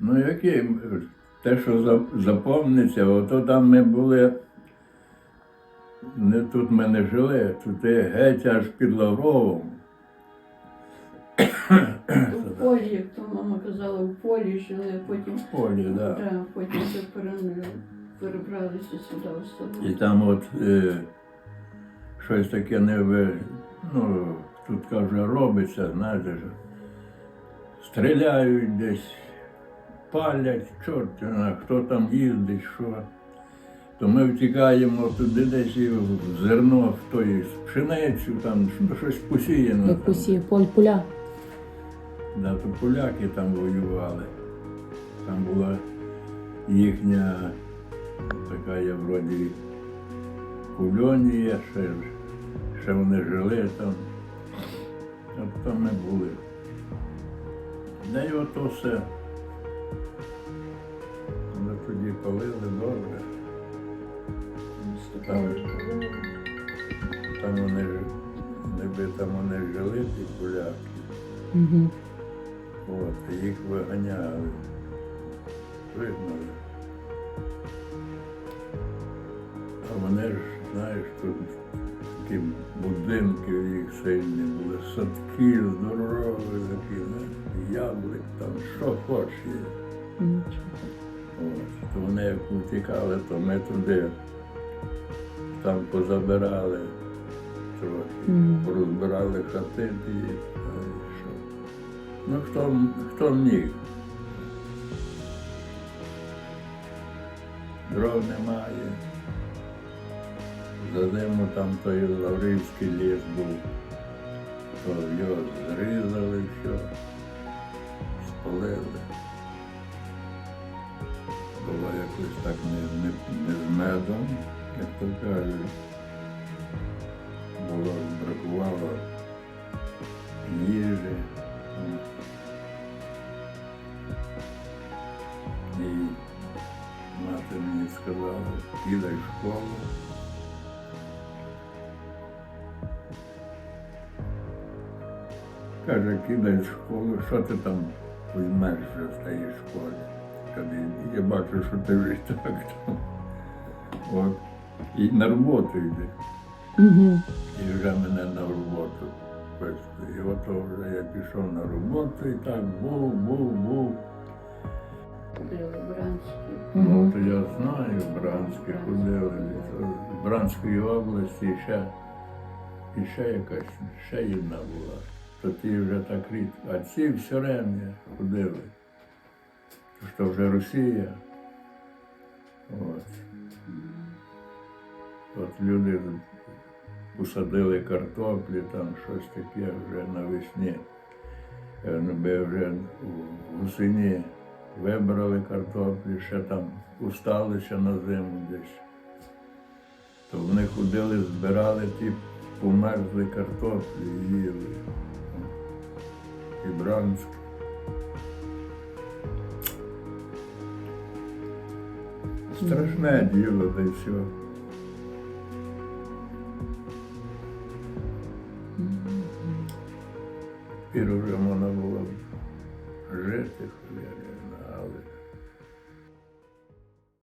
Ну які, те, що за- запомниться, ото там ми були, не тут ми не жили, тут геть аж під Лавровом. У полі, як то мама казала, у полі жили, а потім, В полі. Да. да, потім пере- перебралися сюди в І там от е, щось таке не ви, ну, тут каже, робиться, знаєте, що стріляють десь, палять, чорт, хто там їздить, що. То ми втікаємо туди десь і в зерно в той пшеницю, там ну, щось посіяно. Як поль поля. Да, то поляки там воювали. Там була їхня така є вроді колонія, ще, ще вони жили там. Там ми були. Да й ото все. Палили добре. Там, там вони, ж- ніби там вони жили, ті поляки. Угу. От, їх виганяли. Вигнали. А вони ж, знаєш, тут такі будинки у їх сильні були, садки здорові такі, знаєш, яблик там, що хочеш є. То вони як утікали, то ми туди там позабирали трохи, Мгм. порозбирали хати і що. Ну, хто, хто міг. Дров немає. За зиму там той Лаврівський ліс був, то його зрізали все, спалили. Було якось так не, не, не з медом, як то кажуть. Було, бракувало їжі. І мати мені сказала, кидай в школу. Каже, кидай в школу, що ти там вже в тій школі. Каже, я бачу, що ти вже так. От. І на роботу йди. Угу. І вже мене на роботу. І от вже я пішов на роботу і так був, був, був. Ходили бранські. Ну, то я знаю, Бранське ходили. З Бранської області ще, і ще якась, ще одна була. То ті вже так рідко. А ці все время ходили. Що вже Росія. От. От люди посадили картоплі, там щось таке вже навесні. Е, ну, Ми вже в осені вибрали картоплі, ще там усталися на зиму десь. То вони ходили, збирали ті померзли картоплі і їли. І бранські. Страшне діло, да і все. Піру вже можна було жити, хвилина, але.